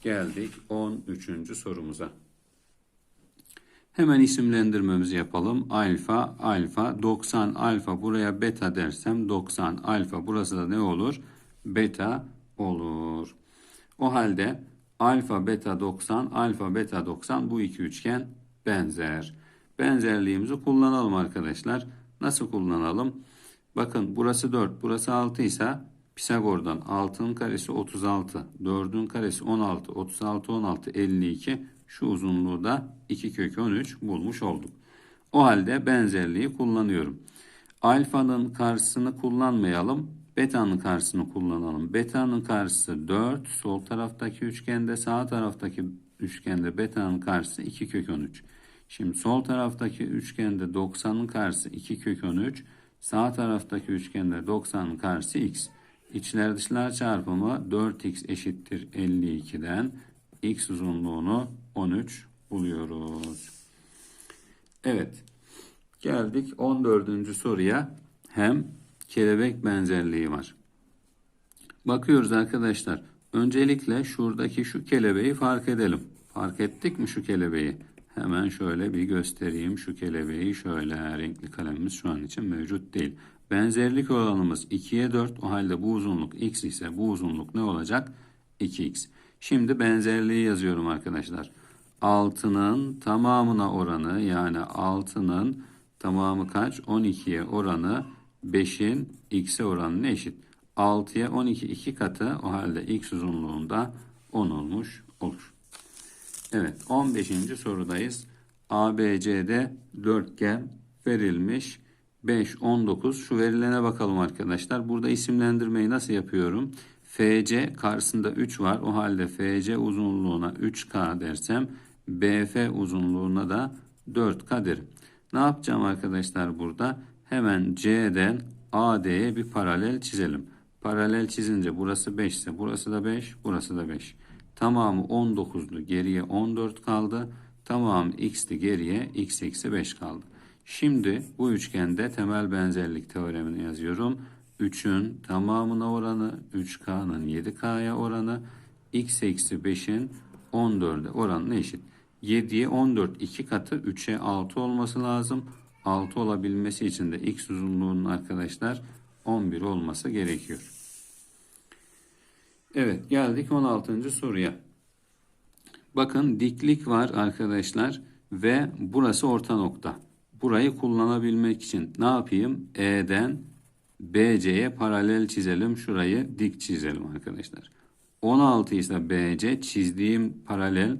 Geldik 13. sorumuza. Hemen isimlendirmemizi yapalım. Alfa, alfa, 90 alfa buraya beta dersem 90 alfa burası da ne olur? Beta olur. O halde alfa beta 90 alfa beta 90 bu iki üçgen benzer. Benzerliğimizi kullanalım arkadaşlar. Nasıl kullanalım? Bakın burası 4 burası 6 ise Pisagor'dan 6'nın karesi 36, 4'ün karesi 16, 36, 16, 52. Şu uzunluğu da 2 kök 13 bulmuş olduk. O halde benzerliği kullanıyorum. Alfanın karşısını kullanmayalım. Beta'nın karşısını kullanalım. Beta'nın karşısı 4. Sol taraftaki üçgende sağ taraftaki üçgende beta'nın karşısı 2 kök 13. Şimdi sol taraftaki üçgende 90'ın karşısı 2 kök 13. Sağ taraftaki üçgende 90'ın karşısı x. İçler dışlar çarpımı 4x eşittir 52'den x uzunluğunu 13 buluyoruz. Evet. Geldik 14. soruya. Hem kelebek benzerliği var. Bakıyoruz arkadaşlar. Öncelikle şuradaki şu kelebeği fark edelim. Fark ettik mi şu kelebeği? Hemen şöyle bir göstereyim şu kelebeği. Şöyle renkli kalemimiz şu an için mevcut değil. Benzerlik oranımız 2'ye 4. O halde bu uzunluk x ise bu uzunluk ne olacak? 2x. Şimdi benzerliği yazıyorum arkadaşlar. 6'nın tamamına oranı yani 6'nın tamamı kaç? 12'ye oranı 5'in x'e oranına eşit. 6'ya 12 2 katı o halde x uzunluğunda 10 olmuş olur. Evet 15. sorudayız. ABC'de dörtgen verilmiş. 5, 19 şu verilene bakalım arkadaşlar. Burada isimlendirmeyi nasıl yapıyorum? FC karşısında 3 var. O halde FC uzunluğuna 3K dersem BF uzunluğuna da 4K derim. Ne yapacağım arkadaşlar burada? Hemen C'den AD'ye bir paralel çizelim. Paralel çizince burası 5 ise burası da 5, burası da 5. Tamamı 19'lu geriye 14 kaldı. Tamamı x'ti geriye x eksi 5 kaldı. Şimdi bu üçgende temel benzerlik teoremini yazıyorum. 3'ün tamamına oranı 3K'nın 7K'ya oranı x eksi 5'in 14'e oranına eşit. 7'ye 14 2 katı 3'e 6 olması lazım. 6 olabilmesi için de x uzunluğunun arkadaşlar 11 olması gerekiyor. Evet geldik 16. soruya. Bakın diklik var arkadaşlar ve burası orta nokta. Burayı kullanabilmek için ne yapayım? E'den BC'ye paralel çizelim. Şurayı dik çizelim arkadaşlar. 16 ise BC çizdiğim paralel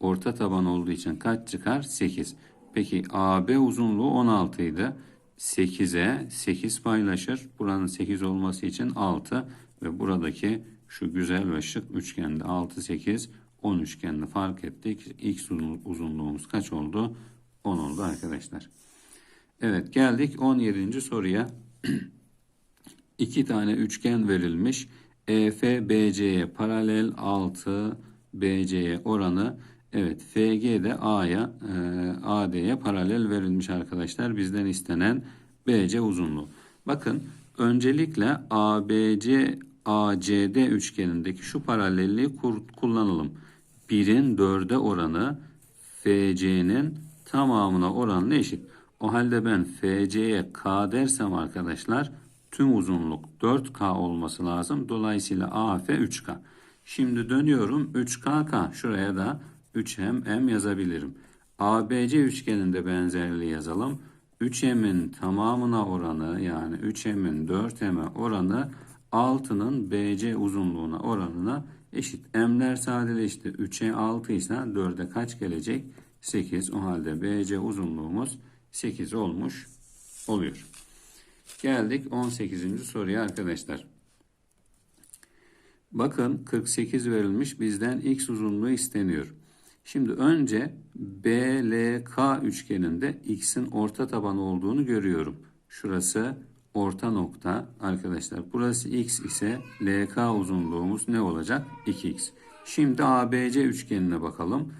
orta taban olduğu için kaç çıkar? 8. Peki AB uzunluğu 16 idi. 8'e 8 paylaşır. Buranın 8 olması için 6 ve buradaki şu güzel ve şık üçgende 6 8 10 üçgenini fark ettik. X uzunluğumuz kaç oldu? 10 oldu arkadaşlar. Evet geldik 17. soruya. İki tane üçgen verilmiş. EF BC'ye paralel 6 BC'ye oranı evet FG de A'ya e, AD'ye paralel verilmiş arkadaşlar. Bizden istenen BC uzunluğu. Bakın öncelikle ABC ACD üçgenindeki şu paralelliği kullanalım. 1'in 4'e oranı FC'nin tamamına oranla eşit. O halde ben FC'ye K dersem arkadaşlar tüm uzunluk 4K olması lazım. Dolayısıyla AF 3K. Şimdi dönüyorum 3KK şuraya da 3M yazabilirim. ABC üçgeninde benzerliği yazalım. 3M'in tamamına oranı yani 3M'in 4M'e oranı 6'nın BC uzunluğuna oranına eşit. M'ler sadeleşti. 3'e 6 ise 4'e kaç gelecek? 8. O halde BC uzunluğumuz 8 olmuş oluyor. Geldik 18. soruya arkadaşlar. Bakın 48 verilmiş bizden x uzunluğu isteniyor. Şimdi önce BLK üçgeninde x'in orta tabanı olduğunu görüyorum. Şurası orta nokta arkadaşlar. Burası x ise LK uzunluğumuz ne olacak? 2x. Şimdi ABC üçgenine bakalım.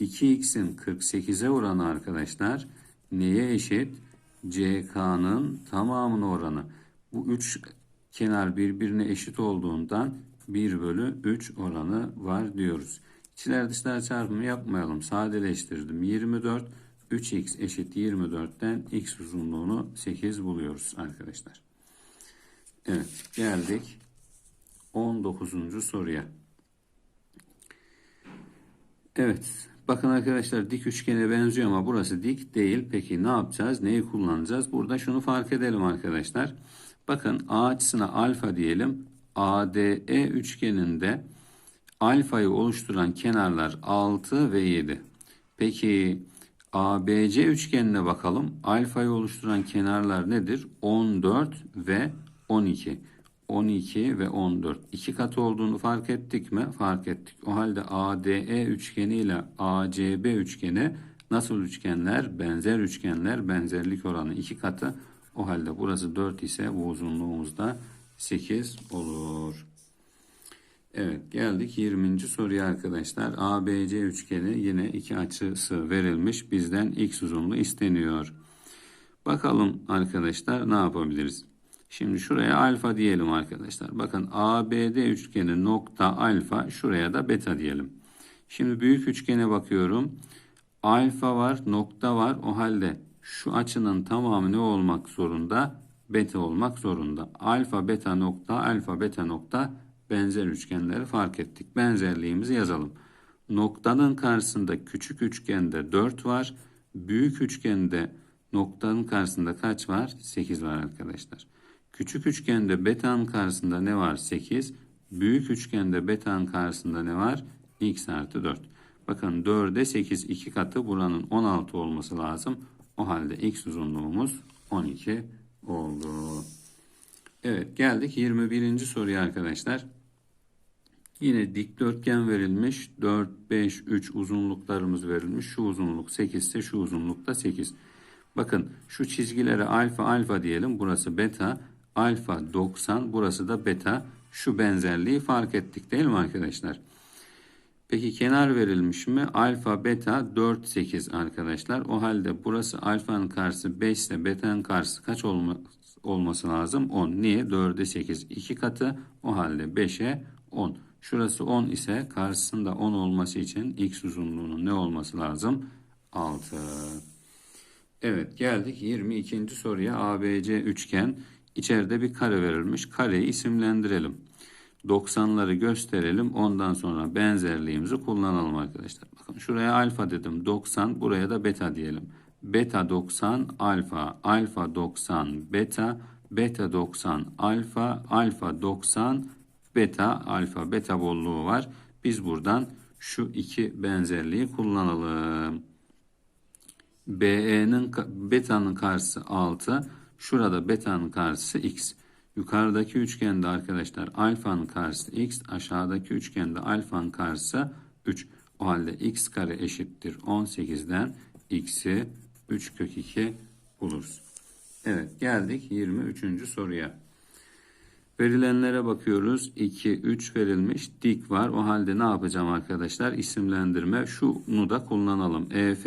2x'in 48'e oranı arkadaşlar neye eşit? CK'nın tamamına oranı. Bu üç kenar birbirine eşit olduğundan 1 bölü 3 oranı var diyoruz. İçler dışlar çarpımı yapmayalım. Sadeleştirdim. 24 3x eşit 24'ten x uzunluğunu 8 buluyoruz arkadaşlar. Evet geldik 19. soruya. Evet bakın arkadaşlar dik üçgene benziyor ama burası dik değil. Peki ne yapacağız? Neyi kullanacağız? Burada şunu fark edelim arkadaşlar. Bakın A açısına alfa diyelim. ADE üçgeninde alfayı oluşturan kenarlar 6 ve 7. Peki ABC üçgenine bakalım. Alfayı oluşturan kenarlar nedir? 14 ve 12. 12 ve 14. İki katı olduğunu fark ettik mi? Fark ettik. O halde ADE üçgeni ile ACB üçgeni nasıl üçgenler? Benzer üçgenler. Benzerlik oranı iki katı. O halde burası 4 ise bu uzunluğumuz da 8 olur. Evet geldik 20. soruya arkadaşlar. ABC üçgeni yine iki açısı verilmiş. Bizden x uzunluğu isteniyor. Bakalım arkadaşlar ne yapabiliriz? Şimdi şuraya alfa diyelim arkadaşlar. Bakın ABD üçgeni nokta alfa şuraya da beta diyelim. Şimdi büyük üçgene bakıyorum. Alfa var nokta var. O halde şu açının tamamı ne olmak zorunda? Beta olmak zorunda. Alfa beta nokta alfa beta nokta benzer üçgenleri fark ettik. Benzerliğimizi yazalım. Noktanın karşısında küçük üçgende 4 var. Büyük üçgende noktanın karşısında kaç var? 8 var arkadaşlar. Küçük üçgende beta'nın karşısında ne var? 8. Büyük üçgende beta'nın karşısında ne var? x artı 4. Bakın 4'e 8 iki katı buranın 16 olması lazım. O halde x uzunluğumuz 12 oldu. Evet geldik 21. soruya arkadaşlar. Yine dikdörtgen verilmiş. 4, 5, 3 uzunluklarımız verilmiş. Şu uzunluk 8 ise şu uzunluk da 8. Bakın şu çizgilere alfa alfa diyelim. Burası beta. Alfa 90. Burası da beta. Şu benzerliği fark ettik değil mi arkadaşlar? Peki kenar verilmiş mi? Alfa beta 4 8 arkadaşlar. O halde burası alfanın karşısı 5 ise beta'nın karşısı kaç olma, olması lazım? 10. Niye? 4'e 8 2 katı. O halde 5'e 10. Şurası 10 ise karşısında 10 olması için x uzunluğunun ne olması lazım? 6. Evet geldik 22. soruya ABC üçgen. İçeride bir kare verilmiş. Kareyi isimlendirelim. 90'ları gösterelim. Ondan sonra benzerliğimizi kullanalım arkadaşlar. Bakın şuraya alfa dedim. 90 buraya da beta diyelim. Beta 90 alfa, alfa 90 beta, beta 90 alfa, alfa 90 beta, alfa, beta bolluğu var. Biz buradan şu iki benzerliği kullanalım. BE'nin beta'nın karşısı 6. Şurada beta'nın karşısı x. Yukarıdaki üçgende arkadaşlar alfanın karşısı x. Aşağıdaki üçgende alfanın karşısı 3. O halde x kare eşittir 18'den x'i 3 kök 2 buluruz. Evet geldik 23. soruya. Verilenlere bakıyoruz. 2, 3 verilmiş. Dik var. O halde ne yapacağım arkadaşlar? İsimlendirme. Şunu da kullanalım. EF,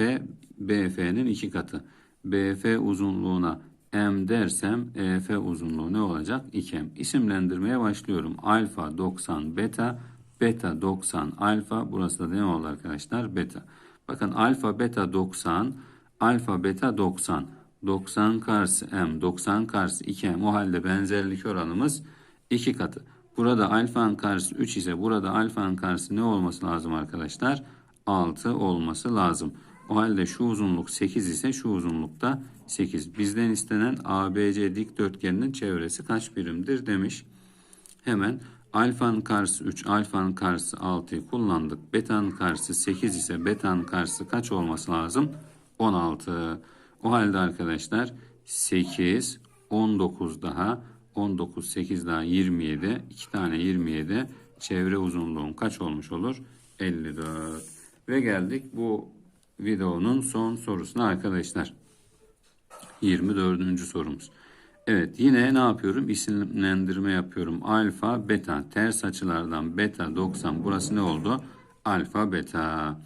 BF'nin iki katı. BF uzunluğuna M dersem EF uzunluğu ne olacak? 2M. İsimlendirmeye başlıyorum. Alfa 90 beta, beta 90 alfa. Burası da ne oldu arkadaşlar? Beta. Bakın alfa beta 90, alfa beta 90. 90 karşı M, 90 karşı 2M. O halde benzerlik oranımız 2 katı. Burada alfanın karşısı 3 ise burada alfanın karşısı ne olması lazım arkadaşlar? 6 olması lazım. O halde şu uzunluk 8 ise şu uzunluk da 8. Bizden istenen ABC dikdörtgeninin çevresi kaç birimdir demiş. Hemen alfanın karşısı 3, alfanın karşısı 6'yı kullandık. Beta'nın karşısı 8 ise beta'nın karşısı kaç olması lazım? 16. O halde arkadaşlar 8, 19 daha 19, 8 daha 27. 2 tane 27. Çevre uzunluğum kaç olmuş olur? 54. Ve geldik bu videonun son sorusuna arkadaşlar. 24. sorumuz. Evet yine ne yapıyorum? İsimlendirme yapıyorum. Alfa, beta. Ters açılardan beta 90. Burası ne oldu? Alfa, beta.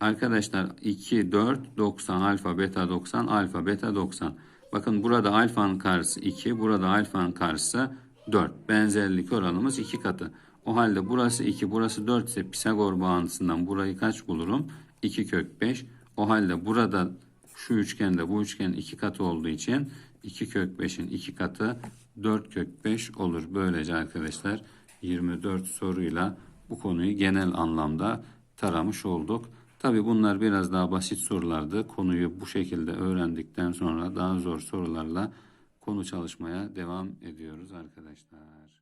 Arkadaşlar 2, 4, 90. Alfa, beta 90. Alfa, beta 90. Bakın burada alfanın karşısı 2. Burada alfanın karşısı 4. Benzerlik oranımız 2 katı. O halde burası 2, burası 4 ise Pisagor bağıntısından burayı kaç bulurum? 2 kök 5. O halde burada şu üçgende bu üçgenin 2 katı olduğu için 2 kök 5'in 2 katı 4 kök 5 olur. Böylece arkadaşlar 24 soruyla bu konuyu genel anlamda taramış olduk. Tabi bunlar biraz daha basit sorulardı. Konuyu bu şekilde öğrendikten sonra daha zor sorularla konu çalışmaya devam ediyoruz arkadaşlar.